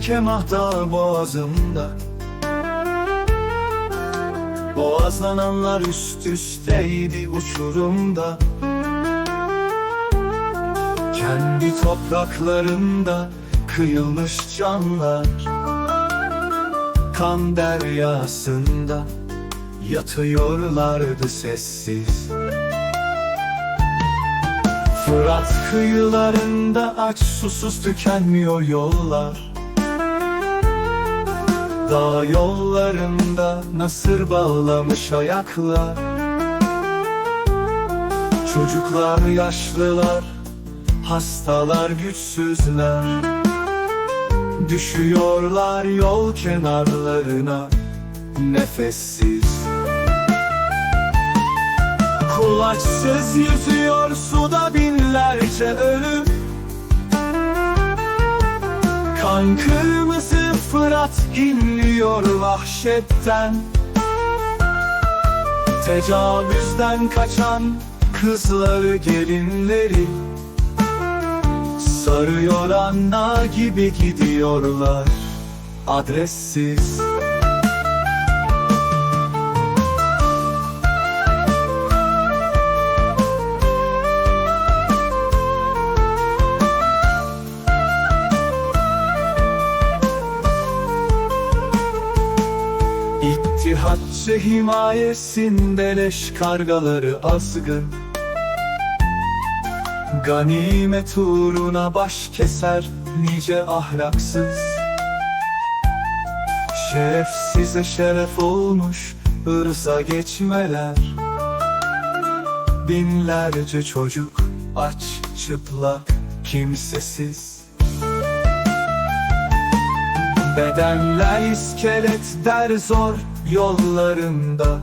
kemah da boğazımda. Boğazlananlar üst üsteydi uçurumda. Kendi topraklarında kıyılmış canlar. Kan deryasında yatıyorlardı sessiz Fırat kıyılarında aç susuz tükenmiyor yollar. Dağ yollarında nasır bağlamış ayaklar. Çocuklar, yaşlılar, hastalar, güçsüzler. Düşüyorlar yol kenarlarına nefessiz. Kulaçsız yüzüyor suda binlerce ölüm. Kan kırmızı Fırat inliyor vahşetten. Tecavüzden kaçan kızları gelinleri. Sarıyor anna gibi gidiyorlar adressiz İttihatçı himayesinde leş kargaları azgın Ganimet uğruna baş keser nice ahlaksız. Şeref size şeref olmuş ırza geçmeler. Binlerce çocuk aç çıplak kimsesiz Bedenler iskelet der zor yollarında.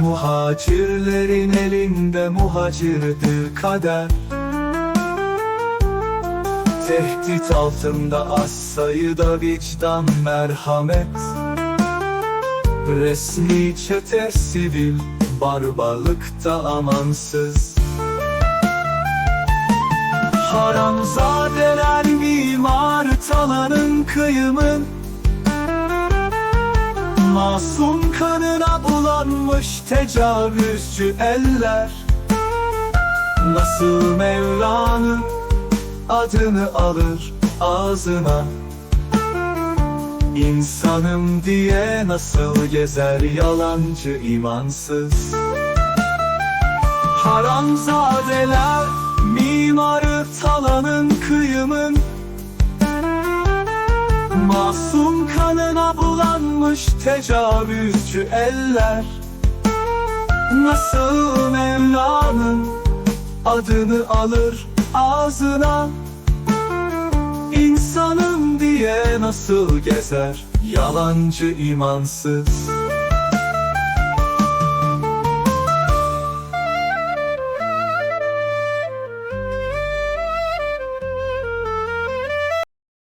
Muhacirlerin elinde muhacirdi kader. Tehdit altında az sayıda vicdan merhamet. Resmi çete sivil barbarlıkta amansız Haramzadeler mimar talanın kıyımın Masum kanına bulanmış tecavüzcü eller. Nasıl Mevla'nın adını alır ağzına? İnsanım diye nasıl gezer yalancı imansız? Haramzadeler mimarı talanın kıyımın. Masum kanına bulanmış tecavüzcü eller. Nasıl Mevla'nın adını alır ağzına? İnsanım diye nasıl gezer? Yalancı imansız